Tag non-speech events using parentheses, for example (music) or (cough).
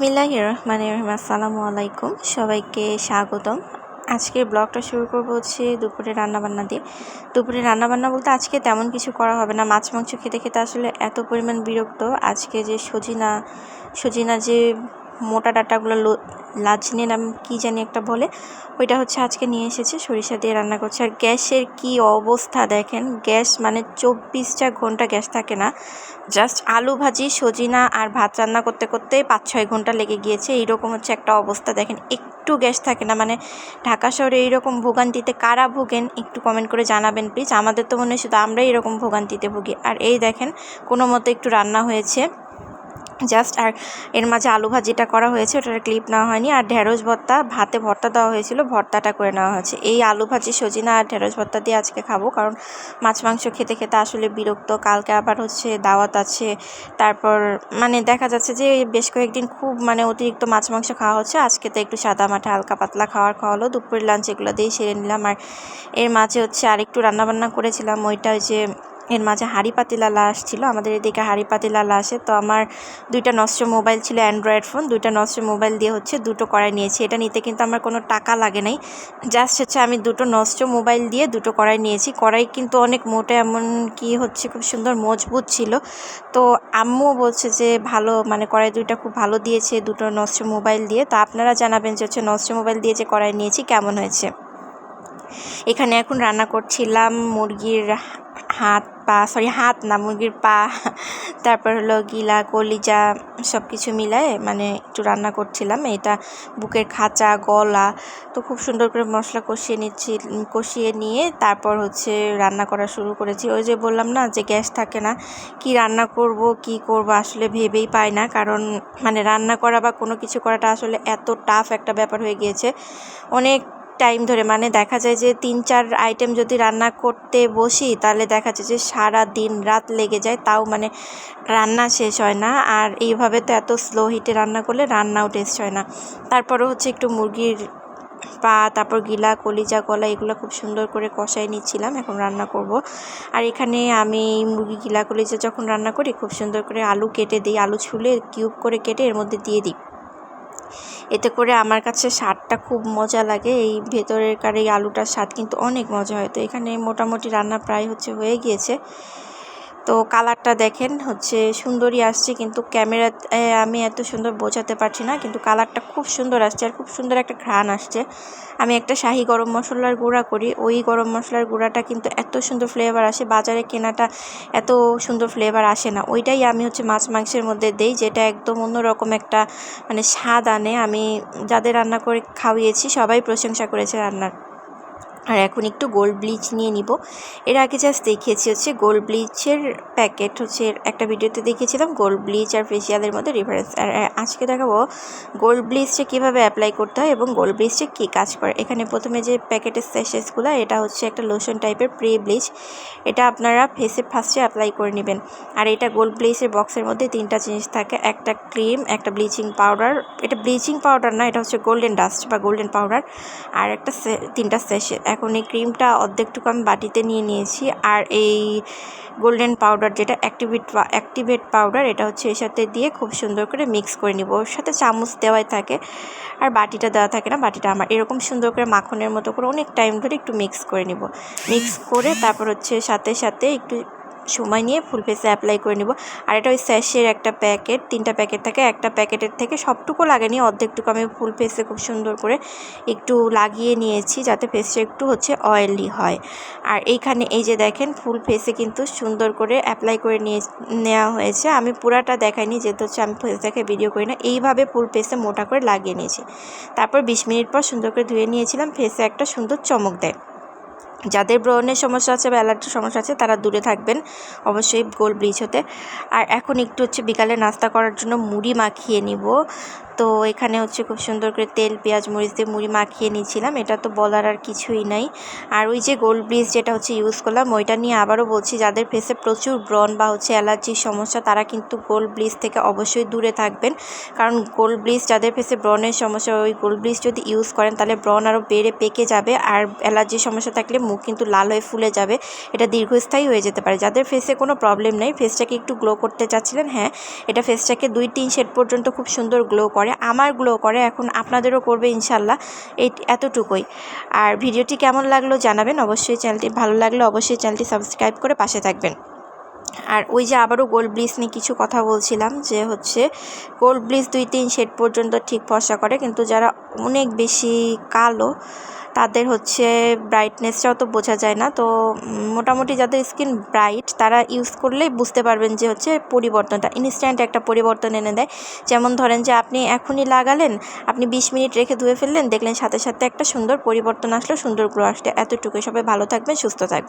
বিসমিল্লাহ রহমান রহিম আসসালামু আলাইকুম। সবাইকে স্বাগতম। আজকের ব্লগটা শুরু করব হচ্ছে দুপুরে রান্নাবান্না দিয়ে। দুপুরে রান্নাবান্না বলতে আজকে তেমন কিছু করা হবে না। মাছ, মাংস খেতে খেতে আসলে এত পরিমাণ বিরক্ত। আজকে যে সজিনা সজিনা যে মোটা ডাটাগুলো লাজনে নাম কি জানি একটা বলে, ওইটা হচ্ছে আজকে নিয়ে এসেছে, সরিষা দিয়ে রান্না করছে। আর গ্যাসের কি অবস্থা দেখেন, গ্যাস মানে চব্বিশটা ঘণ্টা গ্যাস থাকে না, জাস্ট আলু ভাজি, সজিনা আর ভাত রান্না করতে করতে পাঁচ ছয় ঘণ্টা লেগে গিয়েছে, এইরকম হচ্ছে একটা অবস্থা দেখেন, একটু গ্যাস থাকে না মানে ঢাকা শহরে এইরকম ভোগান্তিতে কারা ভোগেন একটু কমেন্ট করে জানাবেন প্লিজ আমাদের তো মনে হয় শুধু আমরাই এরকম ভোগান্তিতে ভুগি। আর এই দেখেন, কোনো মতো একটু রান্না হয়েছে। জাস্ট আর এর মাঝে আলু ভাজিটা করা হয়েছে, ওটার ক্লিপ নেওয়া হয়নি। আর ঢেঁড়স ভর্তা, ভাতে ভর্তা দেওয়া হয়েছিল, ভর্তাটা করে নেওয়া হয়েছে। এই আলু ভাজি, সজিনা আর ঢেঁড়স ভর্তা দিয়ে আজকে খাব, কারণ মাছ, মাংস খেতে খেতে আসলে বিরক্ত। কালকে আবার হচ্ছে দাওয়াত আছে। তারপর মানে দেখা যাচ্ছে যে বেশ কয়েকদিন খুব মানে অতিরিক্ত মাছ, মাংস খাওয়া হচ্ছে। আজকে তো একটু সাদা মাঠে হালকা পাতলা খাওয়ার খাওয়ালো দুপুরের লাঞ্চ এগুলো দিয়েই সেরে নিলাম। আর এর মাঝে হচ্ছে আরেকটু রান্নাবান্না করেছিলাম। ওইটা যে এর মাঝে হাঁড়ি পাতিলালা আসছিল আমাদের এদিকে হাঁড়ি পাতিলালা আসে তো আমার দুইটা নষ্ট মোবাইল ছিল, অ্যান্ড্রয়েড ফোন, দুইটা নষ্ট মোবাইল দিয়ে হচ্ছে দুটো কড়াই নিয়েছি। এটা নিতে কিন্তু আমার কোনো টাকা লাগে নাই। জাস্ট হচ্ছে আমি দুটো নষ্ট মোবাইল দিয়ে দুটো কড়াই নিয়েছি। কড়াই কিন্তু অনেক মোটে, এমন কি হচ্ছে খুব সুন্দর মজবুত ছিল। তো আম্মুও বলছে যে ভালো মানে কড়াই দুইটা খুব ভালো দিয়েছে দুটো নষ্ট মোবাইল দিয়ে। তো আপনারা জানাবেন যে হচ্ছে নষ্ট মোবাইল দিয়ে যে কড়াই নিয়েছি কেমন হয়েছে। এখানে এখন রান্না করছিলাম মুরগির হাত পা সরি হাত না, মুরগির পা, (laughs) তারপর হলো গিলা, কলিজা সব কিছু মিলায়ে মানে একটু রান্না করছিলাম। এটা বুকের খাঁচা, গলা, তো খুব সুন্দর করে মশলা কষিয়ে নিচ্ছি, কষিয়ে নিয়ে তারপর হচ্ছে রান্না করা শুরু করেছি। ওই যে বললাম না যে গ্যাস থাকে না, কি রান্না করব, কি করব আসলে ভেবেই পাই না। কারণ মানে রান্না করা বা কোনো কিছু করাটা আসলে এত টাফ একটা ব্যাপার হয়ে গিয়েছে। অনেক টাইম ধরে মানে দেখা যায় যে তিন, চার আইটেম যদি রান্না করতে বসি, তাহলে দেখা যায় যে সারা দিন রাত লেগে যায়, তাও মানে রান্না শেষ হয় না। আর এইভাবে তো এত স্লো হিটে রান্না করলে রান্নাও টেস্ট হয় না। তারপরে হচ্ছে একটু মুরগির পা, তারপর গিলা, কলিজা, গলা, এগুলো খুব সুন্দর করে কষাই নিচ্ছিলাম, এখন রান্না করব। আর এখানে আমি মুরগি, গিলা, কলিজা যখন রান্না করি, খুব সুন্দর করে আলু কেটে দিই, আলু ছুলে কিউব করে কেটে এর মধ্যে দিয়ে দিই। এতে করে আমার কাছে স্বাদটা খুব মজা লাগে। এই ভেতরের কার এই আলুটার স্বাদ কিন্তু অনেক মজা হয়। তো এখানে মোটামুটি রান্না প্রায় হচ্ছে হয়ে গিয়েছে। তো কালারটা দেখেন, হচ্ছে সুন্দরই আসছে, কিন্তু ক্যামেরাতে আমি এত সুন্দর বোঝাতে পারছি না, কিন্তু কালারটা খুব সুন্দর আসছে আর খুব সুন্দর একটা ঘ্রাণ আসছে। আমি একটা শাহি গরম মশলার গুঁড়া করি, ওই গরম মশলার গুঁড়াটা কিন্তু এত সুন্দর ফ্লেভার আসে, বাজারে কেনাটা এত সুন্দর ফ্লেভার আসে না। ওইটাই আমি হচ্ছে মাছ মাংসের মধ্যে দেই, যেটা একদম অন্যরকম একটা মানে স্বাদ আনে। আমি যাদের রান্না করে খাওয়িয়েছি, সবাই প্রশংসা করেছে রান্নার। আর এখন একটু গোল্ড ব্লিচ নিয়ে নিব। এর আগে জাস্ট দেখিয়েছি হচ্ছে গোল্ড ব্লিচের প্যাকেট হচ্ছে, একটা ভিডিওতে দেখিয়েছিলাম গোল্ড ব্লিচ আর ফেসিয়ালের মধ্যে রিফারেন্স আর আজকে দেখাবো গোল্ড ব্লিচটা কীভাবে অ্যাপ্লাই করতে হয় এবং গোল্ড ব্লিচটা কী কাজ করে। এখানে প্রথমে যে প্যাকেটের স্যাশেসগুলো এটা হচ্ছে একটা লোশন টাইপের প্রি ব্লিচ এটা আপনারা ফেসে ফার্স্টে অ্যাপ্লাই করে নেবেন। আর এটা গোল্ড ব্লিচের বক্সের মধ্যে তিনটা জিনিস থাকে, একটা ক্রিম একটা ব্লিচিং পাউডার এটা ব্লিচিং পাউডার না, এটা হচ্ছে গোল্ডেন ডাস্ট বা গোল্ডেন পাউডার আর একটা তিনটা স্যাশে এখন এই ক্রিমটা অর্ধেকটুকু আমি বাটিতে নিয়ে নিয়েছি। আর এই গোল্ডেন পাউডার যেটা অ্যাক্টিভেট অ্যাক্টিভেট পাউডার, এটা হচ্ছে এর সাথে দিয়ে খুব সুন্দর করে মিক্স করে নিব। ওর সাথে চামচ দেওয়াই থাকে, আর বাটিটা দেওয়া থাকে না, বাটিটা আমার। এরকম সুন্দর করে মাখনের মতো করে অনেক টাইম ধরে একটু মিক্স করে নিব। মিক্স করে তারপর হচ্ছে সাথে সাথে একটু সময় নিয়ে ফুল ফেসে অ্যাপ্লাই করে নিব। আর এটা ওই স্যাশের একটা প্যাকেট তিনটা প্যাকেট থাকে। একটা প্যাকেটের থেকে সবটুকু লাগেনি, অর্ধেকটুকু আমি ফুল ফেসে খুব সুন্দর করে একটু লাগিয়ে নিয়েছি যাতে ফেসটা একটু হচ্ছে অয়েলি হয়। আর এইখানে এই যে দেখেন ফুল ফেসে কিন্তু সুন্দর করে অ্যাপ্লাই করে নিয়ে, নেওয়া হয়েছে। আমি পুরাটা দেখাইনি, যেহেতু হচ্ছে আমি ফেস দেখে ভিডিও করি না। এইভাবে ফুল ফেসে মোটা করে লাগিয়ে নিয়েছি। তারপর বিশ মিনিট পর সুন্দর করে ধুয়ে নিয়েছিলাম। ফেসে একটা সুন্দর চমক দেয়। যাদের ব্রণের সমস্যা আছে, বা অ্যালার্জির সমস্যা আছে, তারা দূরে থাকবেন। অবশ্যই গোল ব্লিচ হতে। আর এখন একটু হচ্ছে বিকালে নাস্তা করার জন্য মুড়ি মাখিয়ে নিব। তো এখানে হচ্ছে খুব সুন্দর করে তেল, পেঁয়াজ, মরিচ দিয়ে মুড়ি মাখিয়ে নিয়েছিলাম। এটা তো বলার আর কিছুই নাই। আর ওই যে গোল্ড ব্লিচ যেটা হচ্ছে ইউজ করলাম, ওইটা নিয়ে আবারও বলছি, যাদের ফেসে প্রচুর ব্রণ বা হচ্ছে অ্যালার্জির সমস্যা, তারা কিন্তু গোল্ড ব্লিচ থেকে অবশ্যই দূরে থাকবেন। কারণ গোল্ড ব্লিচ যাদের ফেসে ব্রণের সমস্যা, ওই গোল্ড ব্লিচ যদি ইউজ করেন, তাহলে ব্রণ আরও বেড়ে পেকে যাবে। আর অ্যালার্জির সমস্যা থাকলে মুখ কিন্তু লাল হয়ে ফুলে যাবে। এটা দীর্ঘস্থায়ী হয়ে যেতে পারে। যাদের ফেসে কোনো প্রবলেম নেই ফেসটাকে একটু গ্লো করতে চাচ্ছিলেন হ্যাঁ এটা ফেসটাকে দুই, তিন শেড পর্যন্ত খুব সুন্দর গ্লো করে। আমার গ্লো করে, এখন আপনাদেরও করবে ইনশাল্লাহ এই এতটুকুই। আর ভিডিওটি কেমন লাগল জানাবেন অবশ্যই চ্যানেলটি ভালো লাগলে অবশ্যই চ্যানেলটি সাবস্ক্রাইব করে পাশে থাকবেন। আর ওই যে আবারও গোল্ড ব্লিচ নিয়ে কিছু কথা বলছিলাম যে হচ্ছে গোল্ড ব্লিচ দুই তিন শেড পর্যন্ত ঠিক ফর্সা করে, কিন্তু যারা অনেক বেশি কালো, তাদের হচ্ছে ব্রাইটনেসটাও তো বোঝা যায় না। তো মোটামুটি যাদের স্কিন ব্রাইট তারা ইউজ করলেই বুঝতে পারবেন যে হচ্ছে পরিবর্তনটা ইনস্ট্যান্ট একটা পরিবর্তন এনে দেয়। যেমন ধরেন যে আপনি এখনই লাগালেন, আপনি বিশ মিনিট রেখে ধুয়ে ফেললেন, দেখলেন সাথে সাথে একটা সুন্দর পরিবর্তন আসলো, সুন্দর গ্লো আসলে। এতটুকুই। সবাই ভালো থাকবেন, সুস্থ থাকবেন।